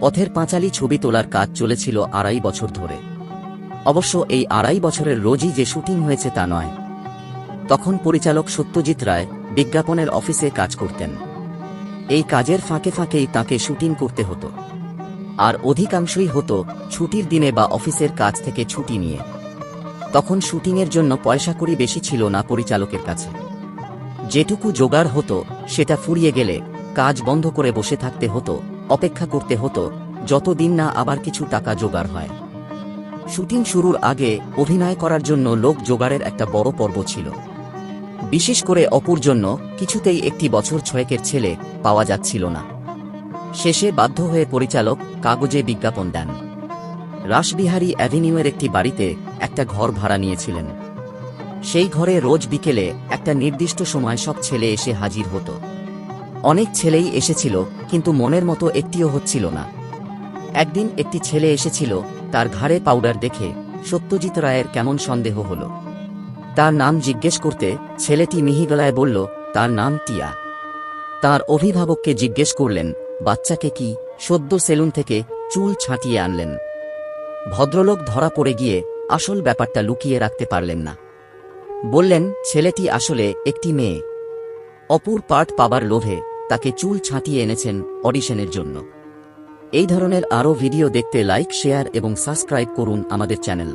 পথের পাঁচালী ছবি তোলার কাজ চলেছিল আড়াই বছর ধরে। অবশ্য এই আড়াই বছরের রোজই যে শুটিং হয়েছে তা নয়। তখন পরিচালক সত্যজিৎ রায় বিজ্ঞাপনের অফিসে কাজ করতেন। এই কাজের ফাঁকে ফাঁকেই তাকে শুটিং করতে হতো। আর অধিকাংশই হতো ছুটির দিনে বা অফিসের কাজ থেকে ছুটি নিয়ে। তখন শুটিংয়ের জন্য পয়সা করি বেশি ছিল না পরিচালকের কাছে। যেটুকু জোগাড় হতো, সেটা ফুরিয়ে গেলে কাজ বন্ধ করে বসে থাকতে হতো অপেক্ষা করতে হতো, যতদিন না আবার কিছু টাকা জোগাড় হয়। শুটিং শুরুর আগে অভিনয় করার জন্য লোক জোগাড়ের একটা বড় পর্ব ছিল। বিশেষ করে অপুর জন্য কিছুতেই একটি বছর ছয়েকের ছেলে পাওয়া যাচ্ছিল না। শেষে বাধ্য হয়ে পরিচালক কাগজে বিজ্ঞাপন দেন। রাসবিহারী অ্যাভিনিউয়ের একটি বাড়িতে একটা ঘর ভাড়া নিয়েছিলেন। সেই ঘরে রোজ বিকেলে একটা নির্দিষ্ট সময় সব ছেলে এসে হাজির হতো। অনেক ছেলেই এসেছিল, কিন্তু মনের মতো একটিও হচ্ছিল না। একদিন একটি ছেলে এসেছিল, তার ঘাড়ে পাউডার দেখে সত্যজিৎ রায়ের কেমন সন্দেহ হল। তার নাম জিজ্ঞেস করতে ছেলেটি মিহিগলায় বলল, তার নাম টিয়া। তার অভিভাবককে জিজ্ঞেস করলেন, বাচ্চাকে কি সদ্য সেলুন থেকে চুল ছাঁটিয়ে আনলেন? ভদ্রলোক ধরা পড়ে গিয়ে আসল ব্যাপারটা লুকিয়ে রাখতে পারলেন না। বললেন, ছেলেটি আসলে একটি মেয়ে। অপুর পার্ট পাবার লোভে তাকে চুল ছাঁটিয়ে এনেছেন অডিশনের জন্য। এই ধরনের আরও ভিডিও দেখতে লাইক, শেয়ার এবং সাবস্ক্রাইব করুন আমাদের চ্যানেল।